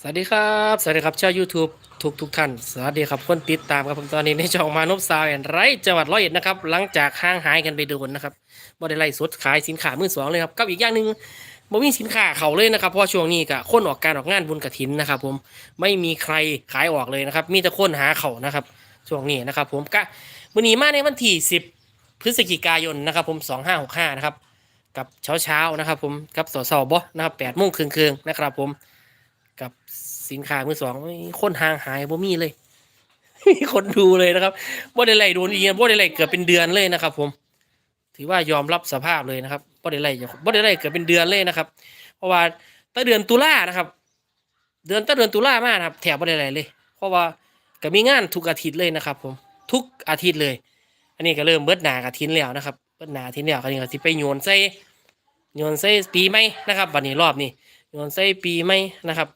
สวัสดีครับ สวัสดีครับชาว YouTube ทุกทุกท่าน สวัสดีครับคนติดตามครับผมตอนนี้ในช่องมานพสาวแอนไรจังหวัดร้อยเอ็ดนะครับหลังจากห่างหายกันไปโดนนะครับบ่ได้ไลสดขายสินค้ามือสองเลยครับกับอีกอย่างหนึ่งบ่มีสินค้าเขาเลยนะครับเพราะช่วงนี้ก็คนออกการออกงานบุญกระถินนะครับผมไม่มีใครขายออกเลยนะครับมีแต่คนหาเขานะครับช่วงนี้นะครับผมก็มื้อนี้มาในวันที่ 10 พฤศจิกายนนะครับผม 2565นะครับกับเช้าเช้าๆนะครับผมกับสสบนะครับ8โมงครึ่งๆนะครับผม กับสินค้ามือสองคนห่างหายบ่มีเลยมีคนดูเลยนะครับบ่ได้ไล่โดนอีกบ่ได้ไล่เกือบเป็นเดือนเลยนะครับ ผม ถือว่ายอมรับสภาพเลยนะครับบ่ได้ไล่บ่ได้ไล่เกือบเป็นเดือนเลยนะครับ เพราะว่าตั้งเดือนตุลานะครับ เดือนตั้งเดือนตุลามานะครับแถบบ่ได้ไล่เลย เพราะว่าก็มีงานทุกอาทิตย์เลยนะครับ ผมทุกอาทิตย์เลย อันนี้ก็เริ่มเบิดหนากระทินแล้วนะครับเบิดหนาอาทินแล้วอันนี้ก็สิไปโยนใส่โยนใส่ปีใหม่นะครับบัดนี้รอบนี้โยนใส่ปีใหม่นะครับ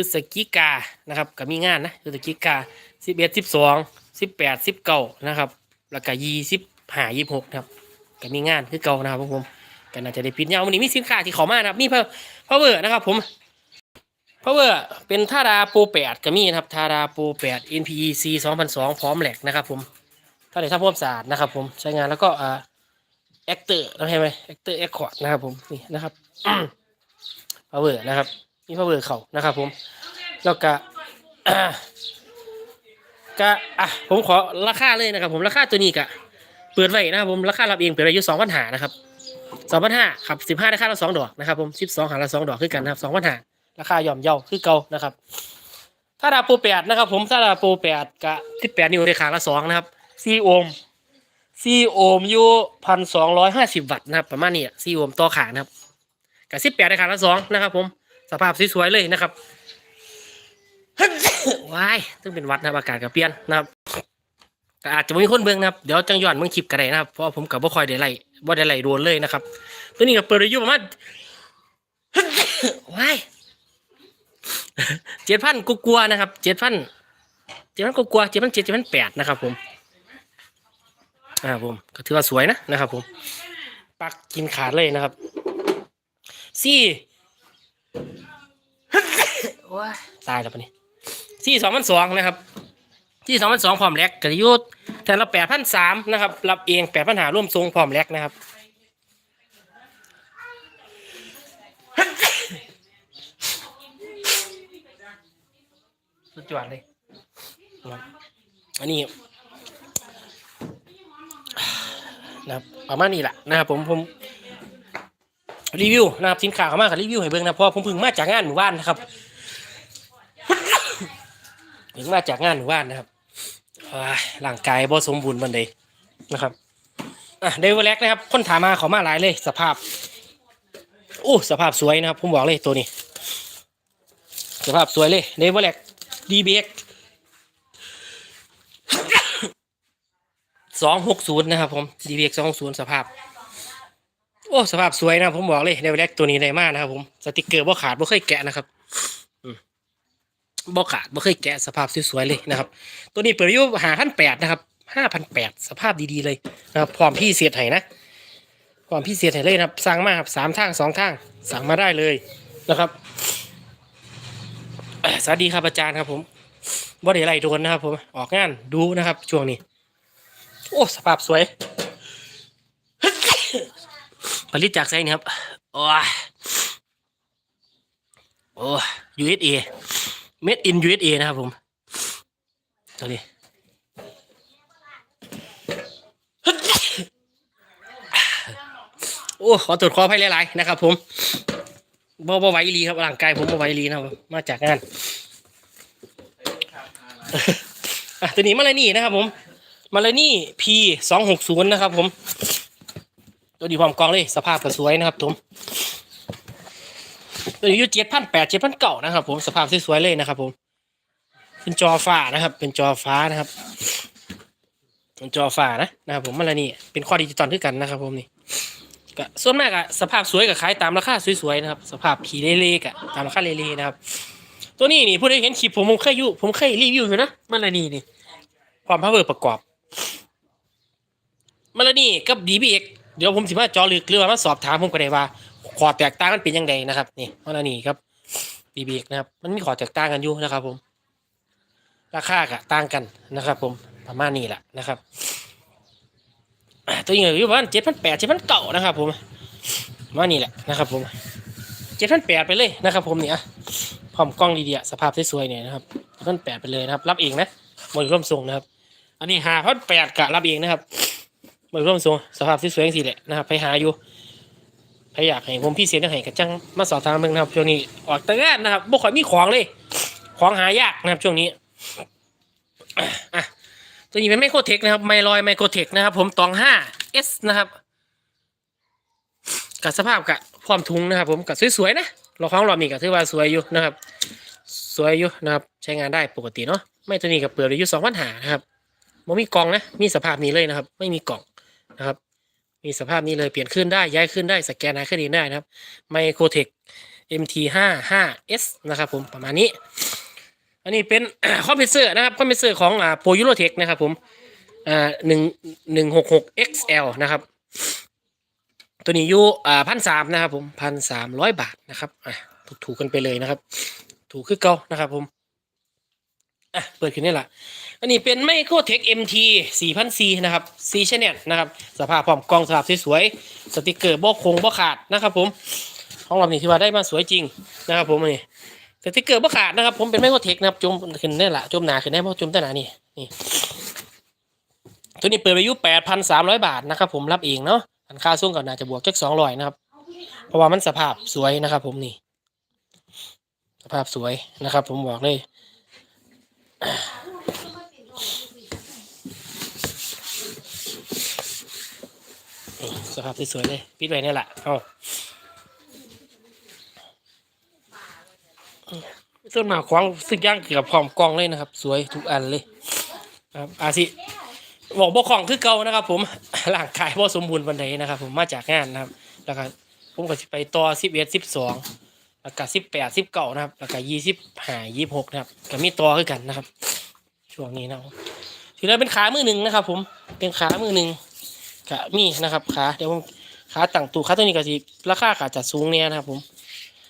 ฤศจิกานะครับก็มีงานนะพฤศจิกาสิบเอ็ดสิบสองสิบแปดสิบเก้านะครับ แล้วก็ยี่สิบห้ายี่สิบหกนะครับก็มีงานคือเก่านะครับผมก็น่าจะได้ปิดยาววันนี้มีสินค้าที่เขามานะครับมีเพเพเวอร์นะครับผมเพเวอร์เป็นทาราโปรแปดก็มีนะครับทาราโปรแปด NPEC สองพันสองพร้อมแหลกนะครับผมถ้าได้ทำความสะอาดนะครับผมใช้งานแล้วก็อ่าแอคเตอร์นะใช่ไหมแอคเตอร์แอคคอร์ดนะครับผมนี่นะครับพาวเวอร์นะครับ มีพาวเวอร์เขานะครับ ผม แล้วก็ก็อะผมขอราคาเลยนะครับ ผมราคาตัวนี้กะเปิดไว้นะครับผมราคารับเองเปิดไว้อยู่สองพันหานะครับสองพันห้าครับสิบห้าได้ค่าละสองดอกนะครับผมสิบสองหาละสองดอกคือกันนะครับสองพันหาราคาย่อมเยาคือเก่านะครับ ถ้าดาโปรแปดนะครับผมถ้าดาโปรแปดกะสิบแปดนิ้วในขาละสองนะครับซีโอห์มซีโอห์มอยู่พันสองร้อยห้าสิบวัตต์นะครับประมาณนี้ซีโอห์มต่อขานะครับกับสิบแปดในขาละสองนะครับผม สภาพสวยๆเลยนะครับว้ายซึ่งเป็นวัดนะครับอากาศกับเปลี่ยนนะครับอาจจะบ่มีคนเบิ่งนะครับ เดี๋ยวจังย้อนเบิ่งคลิปกันได้นะครับ เพราะผมกับบ่คอยได้ไล่บ่ได้ไล่โดนเลยนะครับ ตัวนี้ก็เปิดอายุประมาณว้ายเจ็ดพันกลัวๆนะครับ เจ็ดพัน เจ็ดพันกลัวๆเจ็ดพันเจ็ดเจ็ดพันแปดนะครับ ผม อ่าผม ก็ถือว่าสวยนะนะครับ ผม ปักกินขาดเลยนะครับสี่ ว้ยตายแล้วปะนี่ที่สองพันสองนะครับที่สองพันสองพร้อมแลกกระยุทธ์แทนละแปดพันสามนะครับ รับเองแปดพันหาร่วมทรงพร้อมแลกนะครับสุดยอดเลยอันนี้นะครับประมาณนี้แหละนะครับผมผม รีวิวนะครับสินค้าเขามากับรีวิวให้เบิ่งนะเพราะผมเพิ่งมาจากงานหมู่บ้านนะครับถึงมาจากงานหมู่บ้านนะครับร่างกายบ่สมบูรณ์บันไดนะครับอะเดวิลแลกนะครับ คนถามมาขอมาหลายเลย สภาพโอ้สภาพสวยนะครับ ผมบอกเลยตัวนี้ สภาพสวยเลยเดวิลแลกดีเบกสองหกศูนย์นะครับผมดีเบกสองหกศูนย์สภาพ โอ้สภาพสวยนะผมบอกเลยเดวิลแลกตัวนี้ได้มากนะครับผมสติกเกอร์บ่ขาดบ่เคยแกะนะครับบ่ขาดบ่เคยแกะสภาพสวยๆเลยนะครับ ตัวนี้เปิดอายุหาพันแปดนะครับห้าพันแปดสภาพดีๆเลยนะครับพร้อมพี่เสียไห้นะพร้อมพี่เสียไห้เลยนะครับสั่งมาครับสามทางสองทางสั่งมาได้เลยนะครับสวัสดีครับอาจารย์ครับ ผมบ่ได้ไล่โดนนะครับ ผมออกงานดูนะครับ ช่วงนี้ โอ้สภาพสวย ลิตจากไซนี่ครับ โอ้ยโอ้ USA made in USA นะครับผมตัวนี้โอ้ ขอตรวจขออภัยหลายๆนะครับผมบ่บ่ไหวลีครับร่างกายผมบ่ไหวลีนะครับ มาจากงานอะตัวนี้มาเลยนี่นะครับผม มาเลยนี่ P สองหกศูนย์นะครับผม ตัวดีพร้อมกองเลย สภาพก็สวยนะครับผมตัวนี้อยู่เจ็ดพันแปดเจ็ดพันเก่านะครับ ผมสภาพสวยๆเลยนะครับ ผม เป็นจอฟ้านะครับ เป็นจอฟ้านะครับเป็นจอฟ้านะนะครับ ผมมันละนี่เป็นข้อดิจิตอลด้วยกันนะครับ ผมนี่ก็ส่วนมากอะสภาพสวยกับขายตามราคาสวยๆนะครับ สภาพขี่เล่ๆกะตามราคาเล่ๆนะครับ ตัวนี้นี่ผู้ใดเห็นคลิปผมผมเคยอยู่ผมเคยรีวิวอยู่นะมันละนี่นี่ความพาวเวอร์ประกอบมันละนี่กับดีบี เดี๋ยวผมสิมาจอลึกหรือว่ามาสอบถามผมก็ได้ว่าขอแตกต่างมันเป็นยังไงนะครับนี่มันละนี่ครับปีเบรกนะครับมันมีขอแตกต่างกันอยู่นะครับ ผม ราคาก็ต่างกันนะครับ ผมประมาณนี้แหละนะครับตัวนี้อยู่ประมาณเจ็ดพันแปดเจ็ดพันเก่านะครับ ผมประมาณนี้แหละนะครับ ผมเจ็ดพันแปดไปเลยนะครับ ผมเนี่ยพร้อมกล้องดีๆสภาพสวยๆเนี่ยนะครับเจ็ดพันแปดไปเลยนะครับ รับเองนะบริร่วมส่งนะครับ อันนี้หาพันแปดกะรับเองนะครับ บริร่วมส่งสภาพสวยๆอย่างสี่แหละนะครับไปหาอยู่ถ้าอยากให้ผมพี่เสียนให้กระจังมาสอบถามเบิ่งนะครับช่วงนี้ออกแต่งานนะครับบ่ค่อยมีของเลย ของหายากนะครับช่วงนี้อะตัวนี้เป็นไมโครเทคนะครับไมลอยไมโครเทคนะครับ ผมตองห้าเอสนะครับกับสภาพกับพร้อมทุงนะครับ ผมกับสวยๆนะเราของเรามีกับถือว่าสวยอยู่นะครับ สวยอยู่นะครับ ใช้งานได้ปกติเนาะไม่ตัวนี้กับเปลือกอยู่สองพันหานะครับไม่มีกล่องนะมีสภาพนี้เลยนะครับ ไม่มีกล่อง นะครับ มีสภาพนี้เลยเปลี่ยนขึ้นได้ย้ายขึ้นได้สแกนหาขึ้นเองได้นะครับไมโครเทค MT55S นะครับผมประมาณนี้ อันนี้เป็นคอมเพรสเซอร์นะครับคอมเพรสเซอร์ของอ่าโปรยูโรเทคนะครับผมอ่าหนึ่งหนึ่งหกหก XL นะครับ ตัวนี้อยู่อ่าพันสามนะครับผมพันสามร้อยบาทนะครับอะถูกถูกกันไปเลยนะครับ ถูกคือเก่านะครับผม อะเปิดขึ้นนี่แหละอันนี้เป็นไมโครเทค MT 4000 C นะครับ C Channel นะครับ สภาพพร้อมกล้องสภาพสวยๆสติกเกอร์บ่คงบ่ขาดนะครับผมของเรานี่ที่ว่าได้มาสวยจริงนะครับผมนี่สติกเกอร์บ่ขาดนะครับ ผมเป็นไมโครเทคนะครับจมขึ้นได้ละจมหนาขึ้นได้เพราะจมแต่หนานี่นี่ตัวนี้เปิดอายุ8,300บาทนะครับผมรับเองเนาะอันค่าส่งก็น่าจะบวกจัก200นะครับ เพราะว่ามันสภาพสวยนะครับ ผมนี่ สภาพสวยนะครับ ผมบอกเลย สภาพสวยๆเลยปิดไว้เนี่ยแหละเอาส่วนมากของซึ่งย่างเกี่ยวกับพร้อมกองเลยนะครับ สวยทุกอันเลยครับอาสิบอกบอกของคือเก่านะครับ ผมร่างกายบ่สมบูรณ์วันใดนะครับ ผมมาจากงานนะครับ แล้วก็ผมก็สิไปต่อสิบเอ็ดสิบสอง แล้วก็สิบแปดสิบเก้านะครับ แล้วก็ยี่สิบห้ายี่หกนะครับก็มีต่อคือกันนะครับ ช่วงนี้นะครับถือว่าเป็นขามือหนึ่งนะครับ ผมเป็นขามือหนึ่งก็มีนะครับขาเดี๋ยวผมขาต่างตูขาตัวนี้ก็สิราคาก็จะสูงเนี่ยนะครับผม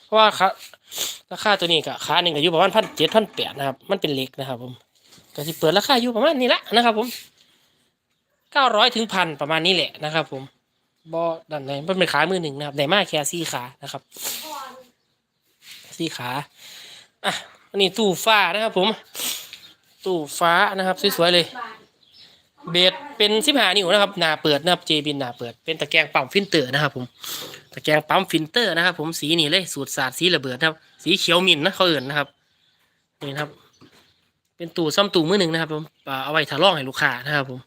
เพราะว่าขาราคาตัวนี้ก็ขาหนึ่งก็อยู่ประมาณพันเจ็ดพันแปดนะครับ มันเป็นเหล็กนะครับ ผมก็สิเปิดราคาอยู่ประมาณนี้ละนะครับ ผมเก้าร้อยถึงพันประมาณนี้แหละนะครับ ผมบอดันไหนมันเป็นขามือหนึ่งนะครับได้มากแค่สี่ขานะครับ สี่ขาอะอันนี้ตู้ฟ้านะครับผม ตู้ฟ้านะครับสวยๆเลย เบสเป็นสิบหานิ้วนะครับหน้าเปิดนะครับเจบินหน้าเปิดเป็นตะแกรงปั๊มฟิลเตอร์นะครับผมตะแกรงปั๊มฟิลเตอร์นะครับ ผมสีนี่เลยสูตรศาสตร์สีระเบิดนะครับ สีเขียวมินนะเขาเอื่นนะครับนี่นะครับ เป็นตู้ซ่อมตู้มือหนึ่งนะครับ ผมเอาไว้ทาล่องให้ลูกค้านะครับ ผม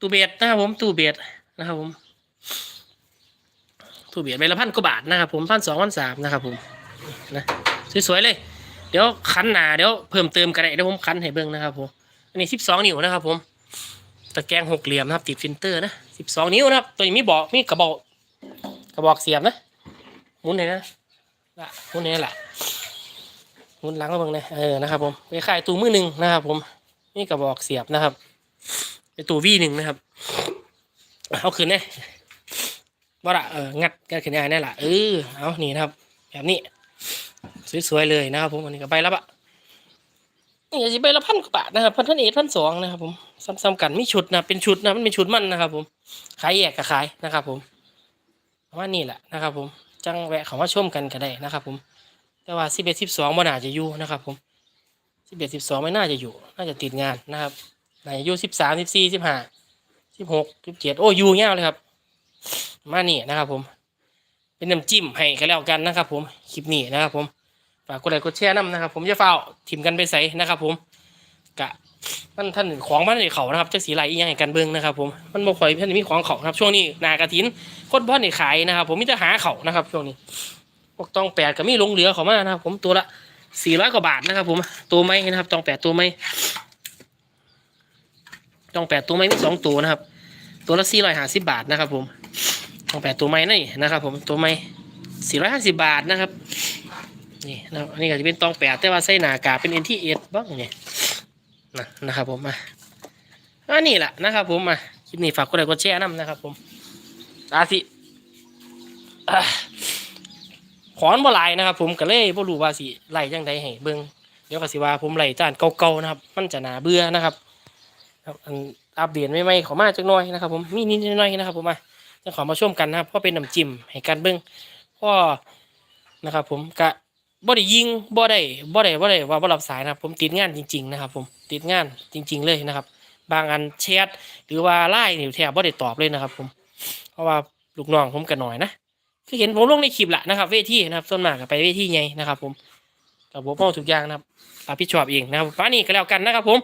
ตู้เบสนะครับผมตู้เบสนะครับผมตู้เบสใบละพันกว่าบาทนะครับผมพันสองพันสามนะครับผม นะสวยๆเลย เดี๋ยวคันหนาเดี๋ยวเพิ่มเติมกันได้เดี๋ยวผมคันให้เบิ่งนะครับผมอันนี้สิบสองนิ้วนะครับผมตะแกรงหกเหลี่ยมนะครับติดฟิลเตอร์นะสิบสองนิ้วนะครับ ตัวนี้มีบอกมีกระบอกกระบอกเสียบนะหมุนเลยนะละหมุนเลยแหละหมุนหลังมาเบิ่งเลยเออนะครับผมไปขายตู้มือหนึ่งนะครับผมนี่กระบอกเสียบนะครับเป็นตู้วีหนึ่งนะครับเอาขึ้นเนี่ยว่าละเอองัดกันขึ้นได้แน่ละเออเอานี่นะครับ แบบนี้ สวยๆเลยนะครับผมอันนี้ก็ใบละบะนี่จะใบละพันกว่าบาทนะครับพันพันเอ็ดพันสองนะครับผมซ้ำๆกันไมีชุดนะเป็นชุดนะมันเป็นชุดมันนะครับ ผมขายแยกกับขายนะครับ ผมประมานี้แหละนะครับ ผมจังแวะเขามาชมกันก็ได้นะครับ ผม แต่ว่าสิบเอ็ดสิบสองมันน่าจะอยู่นะครับ ผมสิบเอ็ดสิบสองไม่น่าจะอยู่ น่าจะติดงานนะครับน่าจะอยู่สิบสามสิบสี่สิบห้าสิบหกสิบเจ็ดโอ้ยู่เงี้ยเลยครับ มานี้นะครับ ผม เป็นน้ำจิ้มให้กันแล้วกันนะครับ ผมคลิปนี้นะครับ ผม ฝากกดไลค์กดแชร์น้ำนะครับ ผมจะเฝ้าทิมกันไปใส่นะครับ ผมกะมันท่านของมันในเขานะครับจะสีไหลอีกอย่างให้กันเบิ้งนะครับ ผมมันบ่ค่อยเพิ่นมีของเขานะครับ ช่วงนี้นากระถินคนพ่อในขายนะครับ ผมมีแต่หาเขานะครับ ช่วงนี้พวกตองแปดก็มีลงเหลือเขามานะครับ ผมตัวละสี่ร้อยกว่าบาทนะครับ ผมตัวไม้นะครับตองแปดตัวไม้ตองแปดตัวไม้มีสองตัวนะครับ ตัวละสี่ร้อยห้าสิบบาทนะครับ ผมตองแปดตัวไม้นี่นะครับ ผมตัวไม้สี่ร้อยห้าสิบบาทนะครับ นี่นะอันนี้ก็จะเป็นตองแปดแต่ว่าไส้หนากาเป็นเอ็นที่เอ็ดบ้างเนี่ยนะนะครับผมมาอันนี้แหละนะครับผมมาคลิปนี้ฝากกดไลค์กดแชร์น้ำนะครับ ผมอาสิขอนบ่ลายนะครับ ผมก็เลยบ่รู้ว่าสิไล่จังใดให้เบิ่งเดี๋ยวก็สิว่าผมไล่จานเก่าๆนะครับ มันจะหนาเบื่อนะครับอัปเดตใหม่ๆข้ามาจักหน่อยนะครับ ผมมีนิดหน่อยนะครับ ผมมาจะขอมาชมกันนะครับเพราะเป็นน้ำจิ้มให้กันเบิ่งเพราะนะครับ ผมกะ บ่ได้ยิงบ่ได้บ่ได้บ่ได้ว่าบ่รับสายนะครับ ผมติดงานจริง ๆ นะครับ ผมติดงานจริง ๆ เลยนะครับ บางอันแชทหรือว่าไลน์นี่แทบบ่ได้ตอบเลยนะครับ ผม เพราะว่าลูกน้องผมกันหน่อยนะคือเห็นผมลงในคลิปละนะครับ เวทีนะครับส่วนมากก็ไปเวทีไงนะครับ ผมกับผมเอาทุกอย่างนะครับรับผิดชอบเองนะครับป้านี่ก็แล้วกันนะครับ ผม